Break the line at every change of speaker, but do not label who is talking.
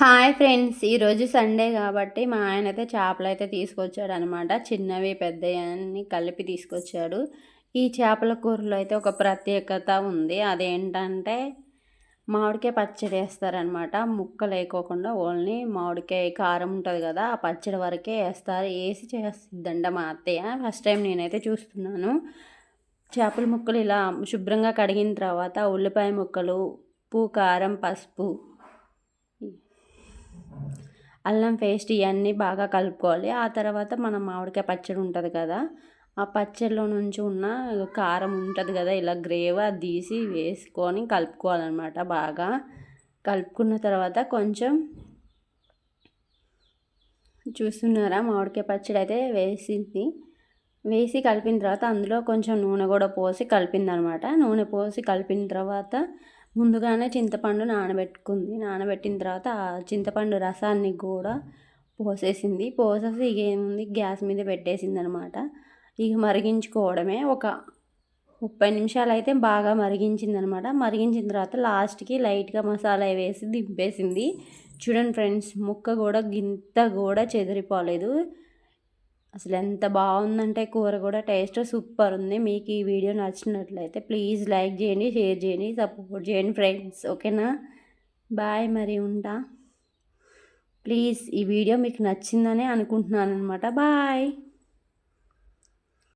Hi friends ఈరోజు Sunday కాబట్టి మా ఆయన అయితే చేపలు అయితే తీసుకొచ్చాడు అనమాట చిన్నవి పెద్దవి అన్ని కలిపి తీసుకొచ్చాడు. ఈ చేపల కూరలో అయితే ఒక ప్రత్యేకత ఉంది. అదేంటంటే మామిడికాయ పచ్చడి వేస్తారనమాట. ముక్కలు వేయకోకుండా ఓన్లీ మామిడికాయ కారం ఉంటుంది కదా ఆ పచ్చడి వరకే వేస్తారు. వేసి చేస్తుందంట మా అత్తయ్య. ఫస్ట్ టైం నేనైతే చూస్తున్నాను. చేపల ముక్కలు ఇలా శుభ్రంగా కడిగిన తర్వాత ఉల్లిపాయ ముక్కలు ఉప్పు కారం పసుపు అల్లం పేస్ట్ ఇవన్నీ బాగా కలుపుకోవాలి. ఆ తర్వాత మనం మామిడికాయ పచ్చడి ఉంటుంది కదా ఆ పచ్చడిలో నుంచి ఉన్న కారం ఉంటుంది కదా ఇలా గ్రేవ్ అది తీసి వేసుకొని కలుపుకోవాలన్నమాట బాగా. కలుపుకున్న తర్వాత కొంచెం చూస్తున్నారా మామిడికాయ పచ్చడి అయితే వేసింది. వేసి కలిపిన తర్వాత అందులో కొంచెం నూనె కూడా పోసి కలిపింది అనమాట నూనె పోసి కలిపిన తర్వాత ముందుగానే చింతపండు నానబెట్టుకుంది. నానబెట్టిన తర్వాత ఆ చింతపండు రసాన్ని కూడా పోసేసింది. పోసేసి ఇక ఏముంది? గ్యాస్ మీద పెట్టేసింది అనమాట ఇక మరిగించుకోవడమే ఒక ముప్పై నిమిషాలు అయితే బాగా మరిగించింది అనమాట మరిగించిన తర్వాత లాస్ట్కి లైట్గా మసాలా వేసి దింపేసింది. చూడండి ఫ్రెండ్స్ ముక్క కూడా గింత కూడా చెదిరిపోలేదు. అసలు ఎంత బాగుందంటే కూర కూడా టేస్ట్ సూపర్ ఉంది. మీకు ఈ వీడియో నచ్చినట్లయితే ప్లీజ్ లైక్ చేయండి షేర్ చేయండి సపోర్ట్ చేయండి ఫ్రెండ్స్. ఓకేనా? బాయ్ మరి ఉంటా. ప్లీజ్ ఈ వీడియో మీకు నచ్చిందని అనుకుంటున్నాను అనమాట బాయ్.